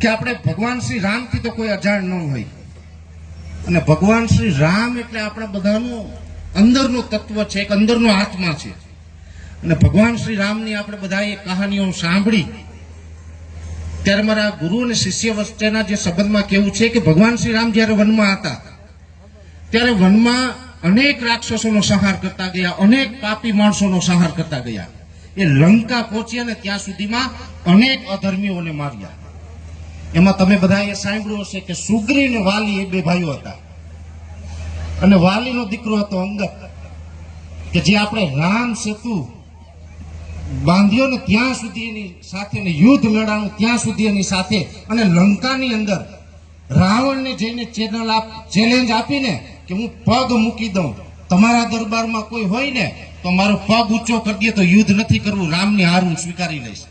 કે આપણે ભગવાન શ્રી રામથી તો કોઈ અજાણ ન હોય. અને ભગવાન શ્રી રામ એટલે આપણા બધાનું અંદરનું તત્વ છે, એક અંદરનો આત્મા છે. અને ભગવાન શ્રી રામની આપણે બધાએ કહાનીઓ સાંભળી. ત્યારે મારા ગુરુ અને શિષ્ય વચ્ચેના જે સંબંધમાં કેવું છે કે ભગવાન શ્રી રામ જ્યારે વનમાં હતા, ત્યારે વનમાં અનેક રાક્ષસોનો સંહાર કરતા ગયા, અનેક પાપી માણસોનો સંહાર કરતા ગયા. એ લંકા પહોંચ્યા ને ત્યાં સુધીમાં અનેક અધર્મીઓને માર્યા. એમાં તમે બધા એ સાંભળ્યું હશે કે સુગ્રી અને વાલી એ બે ભાઈઓ હતા. અને વાલીનો દીકરો હતો અંગત, કે જે આપણે રામ સેતુ બાંધ્યો ને ત્યાં સુધી એની સાથે ને યુદ્ધ લડાણું ત્યાં સુધી એની સાથે, અને લંકાની અંદર રાવણને જઈને ચેનલ આપ ચેલેન્જ આપીને કે હું પગ મૂકી દઉં. તમારા દરબારમાં કોઈ હોય ને, તો મારો પગ ઊંચો કરી દે, તો યુદ્ધ નથી કરવું, રામની હાર હું સ્વીકારી લઈશ.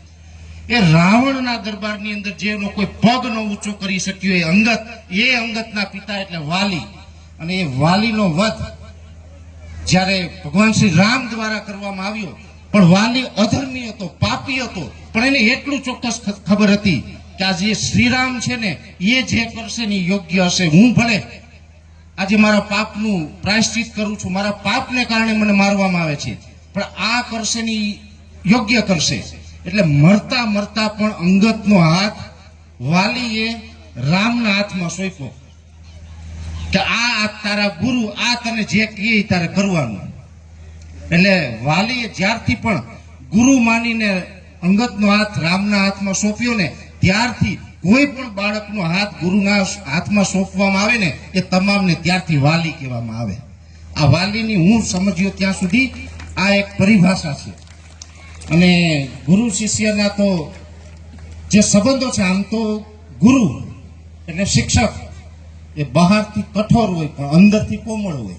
એ રાવણના દરબારની અંદર જેનો કોઈ પગ ન ઊંચો કરી શક્યો, એ અંગત, એ અંગતના પિતા એટલે વાલી. અને એ વાલીનો વધ જ્યારે ભગવાન શ્રી રામ દ્વારા કરવામાં આવ્યો, પણ વાલી અધર્મી હતો, પાપી હતો, પણ એને એટલું ચોક્કસ ખબર હતી કે આ જે શ્રીરામ છે ને, એ જે કરશે ને યોગ્ય હશે. હું ભલે આજે મારા પાપનું પ્રાયશ્ચિત કરું છું, મારા પાપને કારણે મને મારવામાં આવે છે, પણ આ કરશે ને યોગ્ય કરશે. એટલે મરતા મરતા પણ અંગતનો હાથ વાલીએ રામના હાથમાં સોંપ્યો. કે આ તારા ગુરુ, આ તને જે કહે તારે કરવાનું. એટલે વાલીએ જ્યારથી પણ ગુરુ માનીને અંગતનો હાથ, રામના હાથમાં સોંપ્યો ને, ત્યારથી કોઈ પણ બાળકનો હાથ ગુરુના હાથમાં સોંપવામાં આવે ને, એ તમામને ત્યારથી વાલી કહેવામાં આવે. આ વાલીની હું સમજ્યો ત્યાં સુધી આ એક પરિભાષા છે. અને ગુરુ શિષ્યના તો જે સંબંધો છે, આમ તો ગુરુ એટલે શિક્ષક એ બહારથી કઠોર હોય, પણ અંદરથી કોમળ હોય.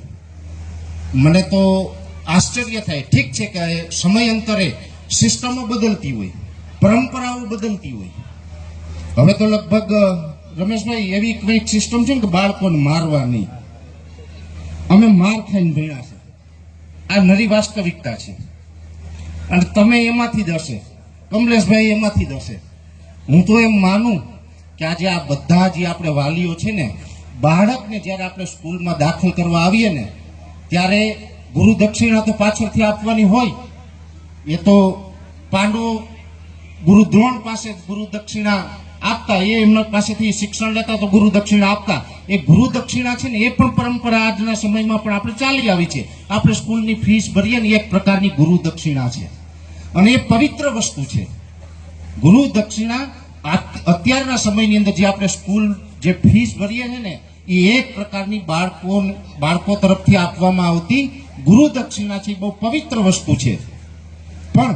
મને તો આશ્ચર્ય થાય. ઠીક છે કે સમયાંતરે સિસ્ટમો બદલતી હોય, પરંપરાઓ બદલતી હોય. હવે તો લગભગ રમેશભાઈ, એવી કંઈક સિસ્ટમ છે ને કે બાળકોને મારવા નહીં. અમે માર ખાઈને ભણ્યા છે. આ નરી વાસ્તવિકતા છે. અને તમે એમાંથી હશે કમલેશભાઈ એમાંથી હશે હું તો એમ માનું કે આજે આ બધા જે આપણે વાલીઓ છે ને બાળકને જ્યારે આપણે સ્કૂલમાં દાખલ કરવા આવીએ ને, ત્યારે ગુરુ દક્ષિણા તો પાછળથી આપવાની હોય. એ તો પાંડવો ગુરુ દ્રોણ પાસે ગુરુ દક્ષિણા આપતા, એ એમના પાસેથી શિક્ષણ લેતા તો ગુરુ દક્ષિણા આપતા. એ ગુરુ દક્ષિણા છે ને, એ પણ પરંપરા આજના સમયમાં પણ આપણે ચાલી આવી છે. આપણે સ્કૂલની ફીસ ભરીએ ને એક પ્રકારની ગુરુ દક્ષિણા છે. અને એ પવિત્ર વસ્તુ છે. ગુરુ દક્ષિણા અત્યારના સમયની અંદર જે આપણે સ્કૂલ જે ફીસ ભરીએ છે ને, એ એક પ્રકારની બાળકો બાળકો તરફથી આપવામાં આવતી ગુરુ દક્ષિણા છે બહુ પવિત્ર વસ્તુ છે. પણ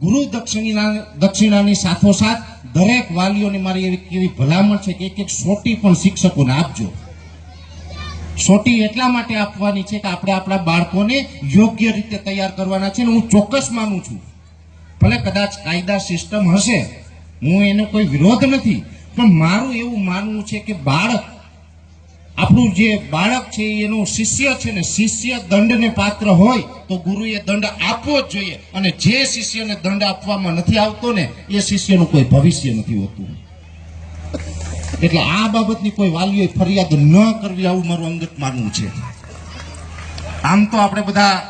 ગુરુ દક્ષિણા દક્ષિણાની સાથોસાથ દરેક વાલીઓને મારી એવી એવી ભલામણ છે કે એક એક સોટી પણ શિક્ષકોને આપજો. સોટી એટલા માટે આપવાની છે કે આપણે આપણા બાળકોને યોગ્ય રીતે તૈયાર કરવાના છે અને હું ચોક્કસ માનું છું. ભલે કદાચ કાયદા સિસ્ટમ હશે, હું એનો કોઈ વિરોધ નથી પણ મારું એવું માનવું છે કે બાળક, આપણું જે બાળક છે એનો શિષ્ય છે ને શિષ્ય દંડને પાત્ર હોય તો ગુરુએ દંડ આપવો જ જોઈએ. અને જે શિષ્યને દંડ આપવામાં નથી આવતો ને, એ શિષ્યનું કોઈ ભવિષ્ય નથી હોતું. એટલે આ બાબતની કોઈ વાલીઓએ ફરિયાદ ન કરવી આવું મારું અંગત માનવું છે. આમ તો આપણે બધા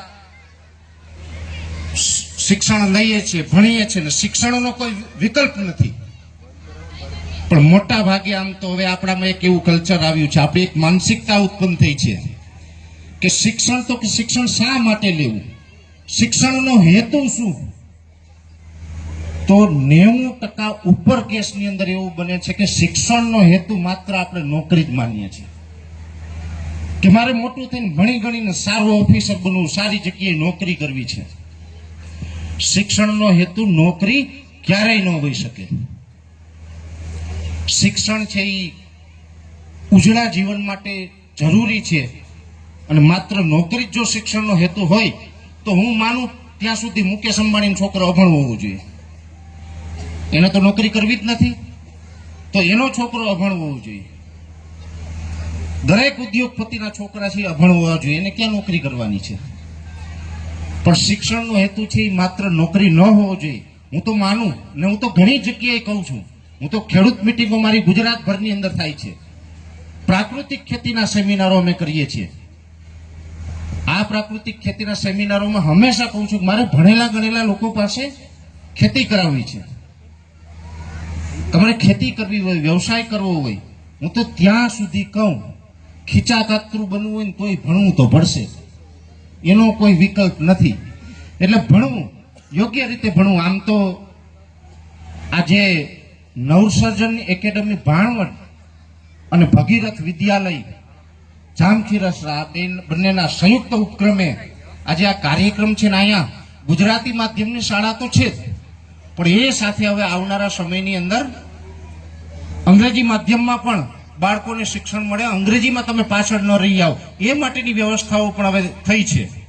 શિક્ષણ લઈએ છીએ, ભણીએ છીએ ને શિક્ષણનો કોઈ વિકલ્પ નથી. પણ મોટા ભાગે આમ તો હવે આપણામાં એક એવું કલ્ચર આવ્યું છે, આપણી એક માનસિકતા ઉત્પન્ન થઈ છે કે શિક્ષણ તો કે શિક્ષણ શા માટે લેવું? શિક્ષણનો હેતુ શું? તો નેવું ટકા ઉપર કેસની અંદર એવું બને છે કે શિક્ષણનો હેતુ માત્ર આપણે નોકરી જ માનીએ છીએ. કે મારે મોટું થઈને ભણી ગણીને સારો ઓફિસર બનવું, સારી જગ્યાએ નોકરી કરવી છે. શિક્ષણનો હેતુ નોકરી ક્યારેય ન હોઈ શકે. શિક્ષણ છે એ ઉજળા જીવન માટે જરૂરી છે. અને માત્ર નોકરી જ જો શિક્ષણનો હેતુ હોય, તો હું માનું ત્યાં સુધી મુકેશ અંબાણીનો છોકરો અભણ હોવો જોઈએ. એને તો નોકરી કરવી જ નથી, તો એનો છોકરો અભણ હોવો જોઈએ. દરેક ઉદ્યોગપતિના છોકરા છે અભણ હોવા જોઈએ, એને ક્યાં નોકરી કરવાની છે? પણ શિક્ષણનો હેતુ છે એ માત્ર નોકરી ન હોવો જોઈએ. હું તો માનું, ને હું તો ઘણી જગ્યાએ કહું છું હું તો ખેડૂત મિટિંગો મારી ગુજરાતભરની અંદર થાય છે. પ્રાકૃતિક ખેતીના સેમિનારો અમે કરીએ છીએ. આ પ્રાકૃતિક ખેતીના સેમિનારોમાં હંમેશા કહું છું મારે ભણેલા ગણેલા લોકો પાસે ખેતી કરાવવી છે. તમારે ખેતી કરવી હોય, વ્યવસાય કરવો હોય, હું તો ત્યાં સુધી કહું, ખીચા કાતરું બનવું હોય ને તોય ભણવું તો ભણશે. એનો કોઈ વિકલ્પ નથી. એટલે ભણવું, યોગ્ય રીતે ભણવું. આમ તો આજે નવસર્જન એકેડમી ભાણવડ અને ભગીરથ વિદ્યાલય જામખીરસરા બંનેના સંયુક્ત ઉપક્રમે આજે આ કાર્યક્રમ છે ને અહીંયા ગુજરાતી માધ્યમની શાળા તો છે જ. પણ એ સાથે હવે આવનારા સમયની અંદર અંગ્રેજી માધ્યમમાં પણ બાળકોને શિક્ષણ મળે, અંગ્રેજીમાં તમે પાછળ ન રહી આવો. એ માટેની વ્યવસ્થાઓ પણ હવે થઈ છે.